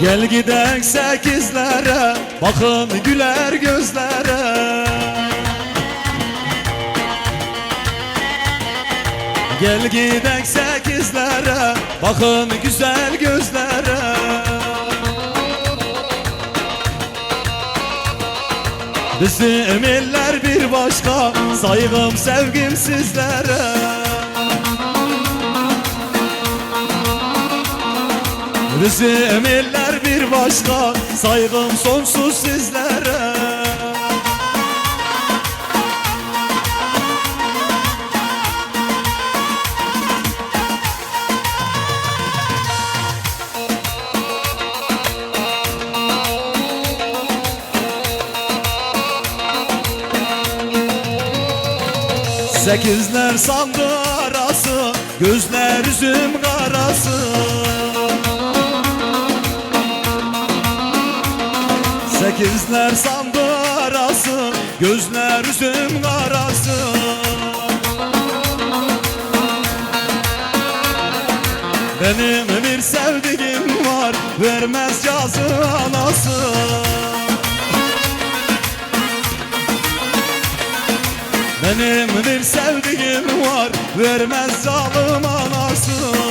Gel gidek sekizlere Bakın güler gözlere. Gel gidek sekizlere Bakın güzel gözlere. Bizim eller bir başka Saygım sevgim sizlere. Bizim eller başka Saygım sonsuz sizlere. Sekizler sandı arası Gözler üzüm karası Sekizler sandı arası Gözler üzüm karası Benim bir sevdiğim var Vermez cazı anası Benim bir sevdiğim var Vermez zalim anası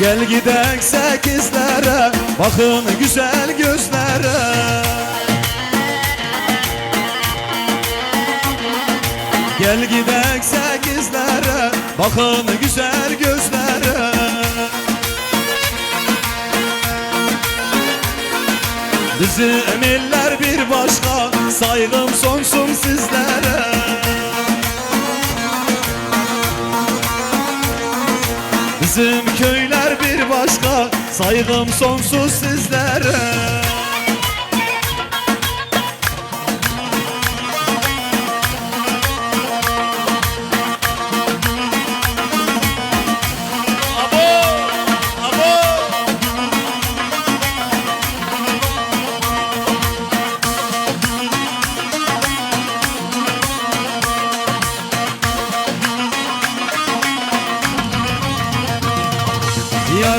Gel gidek sekizlere Bakın güzel gözlere. Gel gidek sekizlere Bakın güzel gözlere. Bizim iller bir başka Saygım sonsuz sizlere Bizim köyler bir başka. Saygım sonsuz sizlere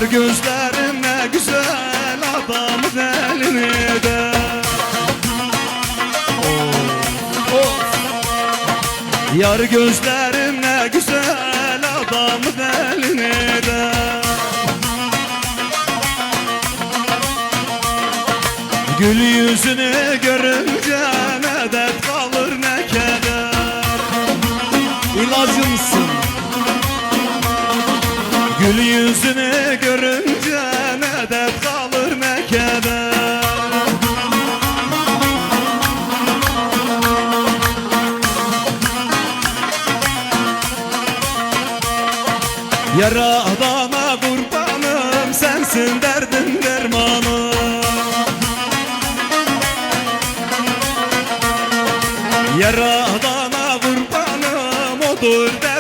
Yar gözlerim ne güzel adamın elini de. Oh, oh. Yar gözlerim ne güzel adamın elini de. Gül yüzünü görünce ne dert kalır ne keder. İlacımsın Gül yüzünü görünce ne kalır ne keder Yaradana kurbanım sensin derdin dermanım Yaradana kurbanım odur derdin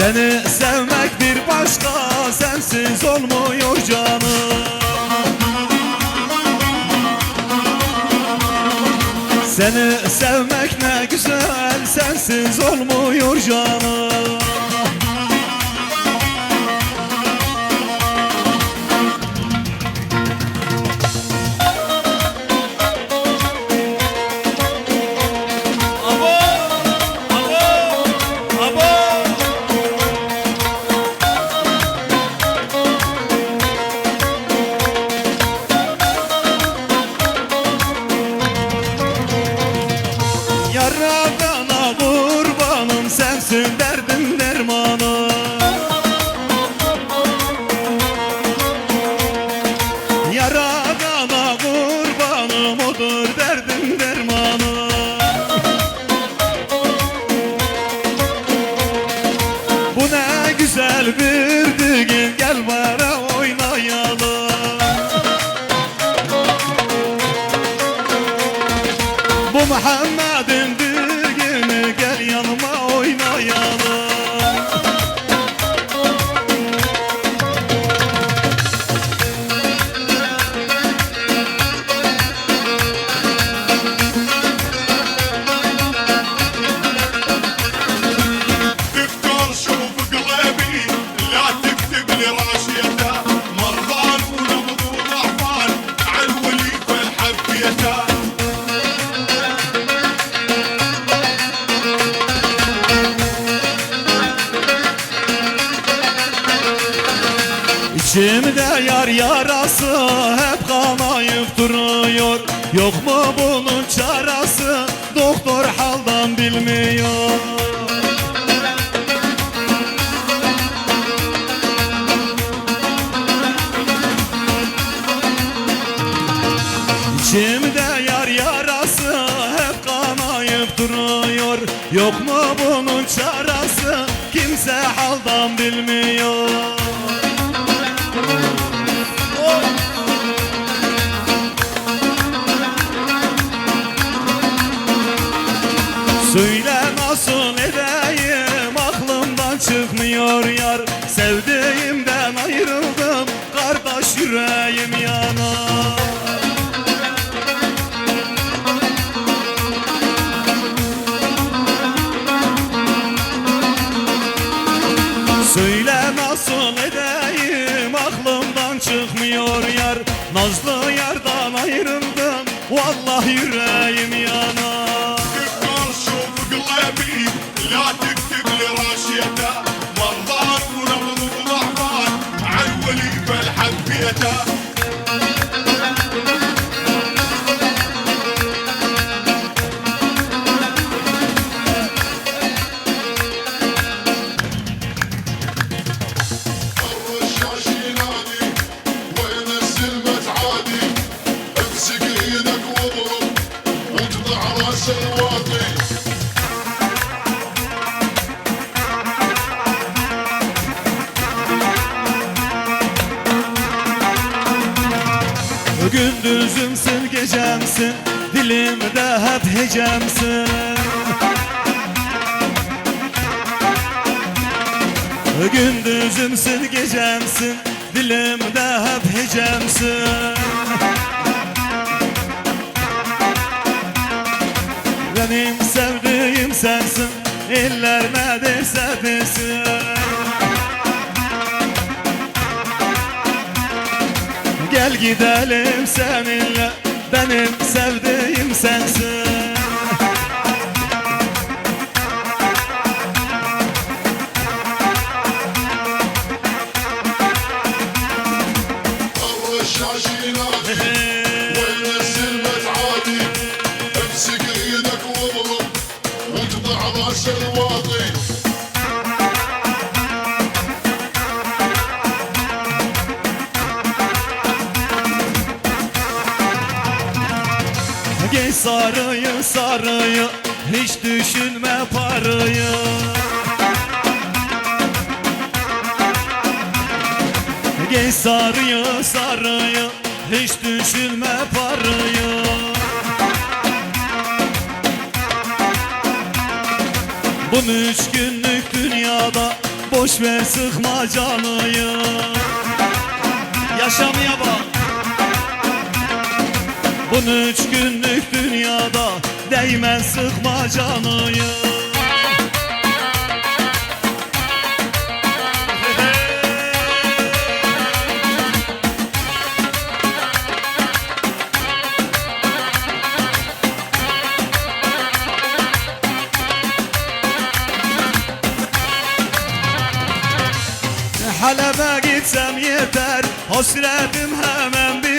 Seni sevmek bir başka sensiz olmuyor canım. Seni sevmek ne güzel sensiz olmuyor canım Bu Muhammed'in yarası hep kanayıp duruyor. Yok mu bunun çaresi doktor haldan bilmiyor. İçimde yar yarası hep kanayıp duruyor. Yok mu bunun çaresi kimse haldan bilmiyor çıkmıyor yar. Sevdiğimden ayrıldım Kardeş yüreğim yanar Söyle nasıl edeyim aklımdan çıkmıyor yar. Nazlı yardan ayrıldım vallahi yüreğim yanar Gök karşı gülemi, حبيته مرضاك ورفضك ضعفان مع الولي فالحبيته Gündüzümsün gecemsin Dilimde hep hecemsin. Gündüzümsün gecemsin Dilimde hep hecemsin gidelim seninle. Benim sevdiğim sensin sarıyı sarıyı Hiç düşünme parayı. Geç sarıyı sarıyı Hiç düşünme parayı. Bu üç günlük dünyada Boş ver sıkma canıyı. Yaşamaya bak Bu üç günlük dünyada Değmez sıkma canıyı. Halep'e gitsem yeter Hasretim hemen biter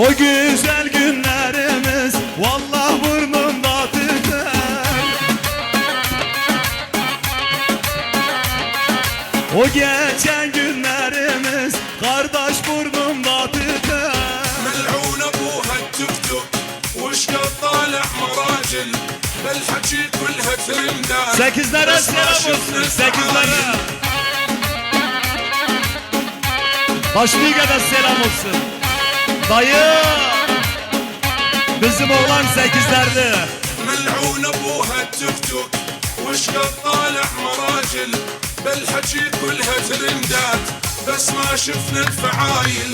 O güzel günlerimiz Vallah burnumda tüter O geçen günlerimiz Kardeş burnumda tüter ملعون ابوها التيك توك وش قد طالع مراجل بالحكي كلها ترندات Sekizlere بس ما selam شفنا olsun sekizlere الفعايل. Başlığa da selam olsun Dayı! Bizim oğlan sekizlerde. ملعون ابوها التيك توك وش قد طالع مراجل. بالحكي كلها ترندات بس ما شفنا الفعايل.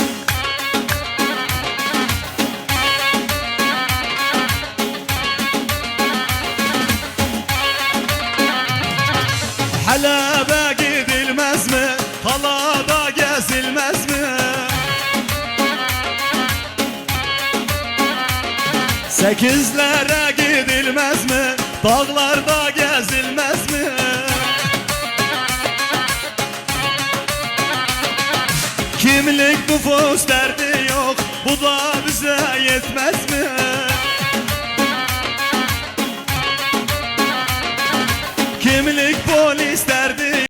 Halep'e Sekizlere